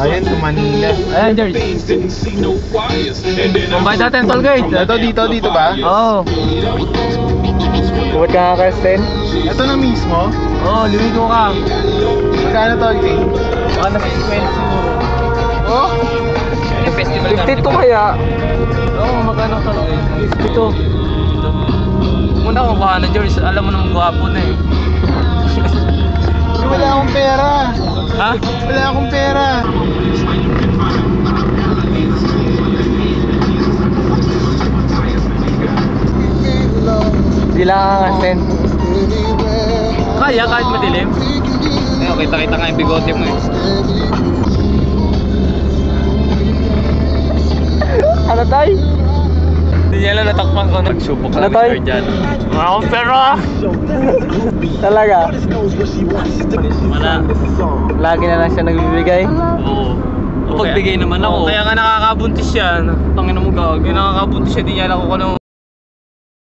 Ayun, to Manila. Ayan, George. Kumbayad natin, toll gate. Ito, dito, dito ba? Oo. Buhat ka nga, Kirsten. Ito na mismo? Oo, lumigo ka. Magkano to, King? Baka nasa 50 siguro. Oh? Festival 52 kaya? Oo, magkano ka lang eh. Ito. Muna kung baka na George, alam mo naman gwapo na eh. Wala akong pera. Ha? Wala akong pera. Bilang ka, Kirsten. Kaya kahit madilim. Ayun, kita-kita nga yung bigote mo eh. Ano tayo? Hindi niya alam natakpan ko. Nagsubok Ano, Toy? dyan. Wala akong pera! Talaga? Wala. Lagi na lang siya nagbibigay? Oo. Pagbigay naman ako. Kaya nga nakakabuntis siya. Tangin mo gag. Yung nakakabuntis siya, di niya alam kung ano